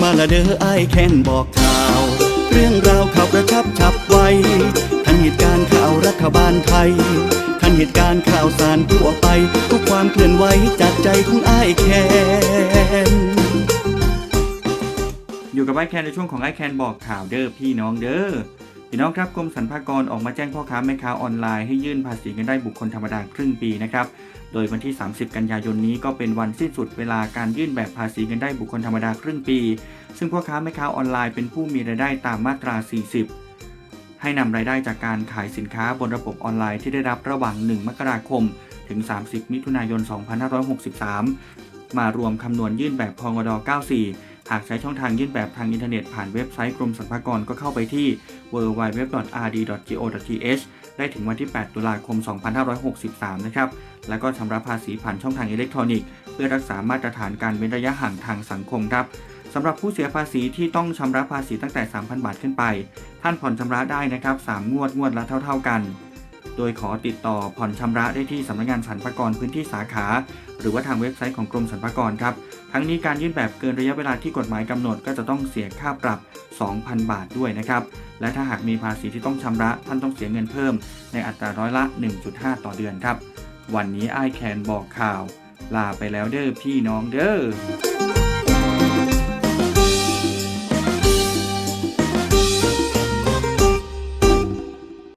มาละเด้อไอายแค้นบอกข่าว เรื่องราวข่าวกระชับฉับไวทันเหตุการณ์ข่าวรัฐบาลไทย ทันเหตุการณ์ข่าวสารทั่วไป ทุกความเคลื่อนไหวจากใจของไอายแค้นอยู่กับไอแคนในช่วงของไอแคนบอกข่าวเด้อพี่น้องเด้อ พี่น้องครับกรมสรรพากรออกมาแจ้งพ่อค้าแม่ค้าออนไลน์ให้ยื่นภาษีเงินได้บุคคลธรรมดาครึ่งปีนะครับ โดยวันที่ 30 กันยายนนี้ก็เป็นวันสิ้นสุดเวลาการยื่นแบบภาษีเงินได้บุคคลธรรมดาครึ่งปี ซึ่งพ่อค้าแม่ค้าออนไลน์เป็นผู้มีรายได้ตามมาตรา 40 ให้นำรายได้จากการขายสินค้าบนระบบออนไลน์ที่ได้รับระหว่าง 1 มกราคม ถึง 30 มิถุนายน 2563 มารวมคำนวณยื่นแบบพงด 94 หากใช้ช่องทางยื่นแบบทางอินเทอร์เน็ตผ่านเว็บไซต์กรมสรรพากรก็เข้าไปที่ www.rd.go.th ได้ถึงวันที่ 8 ตุลาคม 2563 นะครับ แล้วก็ชำระภาษีผ่านช่องทางอิเล็กทรอนิกส์ เพื่อรักษามาตรฐานการเว้นระยะห่างทางสังคมครับสำหรับผู้เสียภาษีที่ต้องชำระภาษีตั้งแต่ 3,000 บาทขึ้นไป ท่านผ่อนชำระได้นะครับ 3 งวดงวดละเท่า ๆกัน โดยขอติดต่อผ่อนชำระได้ที่สำนักงานสรรพากรพื้นที่สาขา หรือว่าทางเว็บไซต์ของกรมสรรพากรครับ ทั้งนี้การยื่นแบบเกินระยะเวลาที่กฎหมายกำหนดก็จะต้องเสียค่าปรับ 2,000 บาทด้วยนะครับ และถ้าหากมีภาษีที่ต้องชำระท่านต้องเสียเงินเพิ่ม ในอัตราร้อยละ 1.5 ต่อเดือนครับ วันนี้ไอแคนบอกข่าว ลาไปแล้วเด้อพี่น้องเด้อ